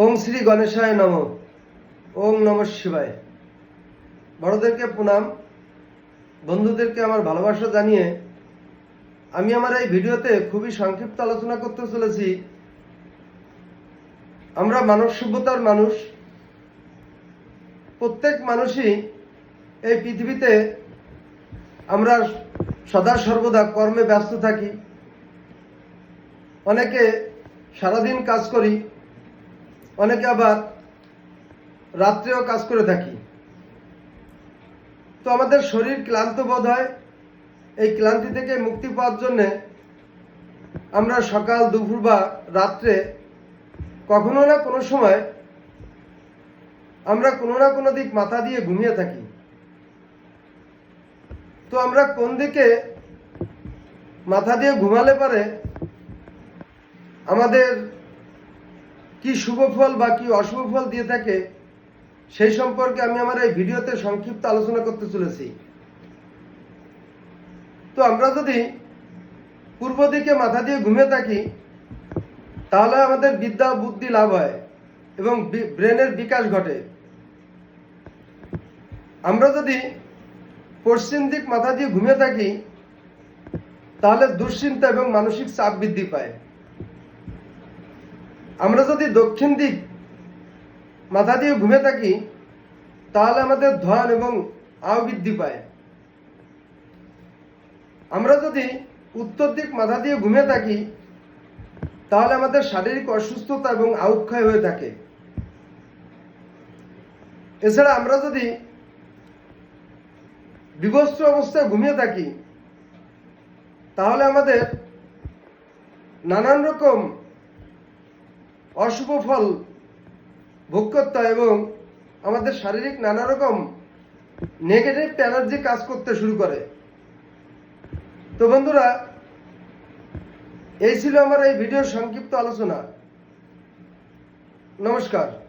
ওং শ্রী গণেশায় নম। ওম নম শিবায়। বড়দেরকে প্রণাম। বন্ধুদেরকে আমার ভালোবাসা জানিয়ে আমি আমার এই ভিডিওতে খুবই সংক্ষিপ্ত আলোচনা করতে চলেছি। আমরা মানব সভ্যতার মানুষ। প্রত্যেক মানুষই এই পৃথিবীতে আমরা সদা সর্বদা কর্মে ব্যস্ত থাকি। অনেকে সারাদিন কাজ করি। অনেকে আবার রাত্রেও কাজ করে থাকি। তো আমাদের শরীর ক্লান্ত বোধ হয়। এই ক্লান্তি থেকে মুক্তি পাওয়ার জন্যে আমরা সকাল, দুপুর বা রাত্রে কখনো না কোনো সময় আমরা কোনো না কোনো দিক মাথা দিয়ে ঘুমিয়ে থাকি। তো আমরা কোন দিকে মাথা দিয়ে ঘুমালে পারে আমাদের কি শুভ ফল বা কি অশুভ ফল দিয়ে থাকে, সেই সম্পর্কে আমি আমার এই ভিডিওতে সংক্ষিপ্ত আলোচনা করতে চলেছি। তো আমরা যদি পূর্ব দিকে মাথা দিয়ে ঘুমিয়ে থাকি, তাহলে আমাদের বিদ্যা বুদ্ধি লাভ হয় এবং ব্রেনের বিকাশ ঘটে। আমরা যদি পশ্চিম দিক মাথা দিয়ে ঘুমিয়ে থাকি, তাহলে দুশ্চিন্তা এবং মানসিক চাপ বৃদ্ধি পায়। আমরা যদি দক্ষিণ দিক, মাথা দিয়ে ঘুমে থাকি, তাহলে আমাদের ধন এবং আয় বৃদ্ধি পায়। আমরা যদি উত্তর দিক মাথা দিয়ে ঘুমে থাকি, তাহলে আমাদের শারীরিক অসুস্থতা এবং আউক্ষয় হয়ে থাকে। এছাড়া আমরা যদি বিবস্ত্র অবস্থায় ঘুমিয়ে থাকি, তাহলে আমাদের নানান রকম অশুভ ফল ভোগ করতে হয় এবং আমাদের শারীরিক নানা রকম নেগেটিভ এনার্জি কাজ করতে শুরু করে। তো বন্ধুরা, এই ছিল আমার এই ভিডিওর সংক্ষিপ্ত আলোচনা। নমস্কার।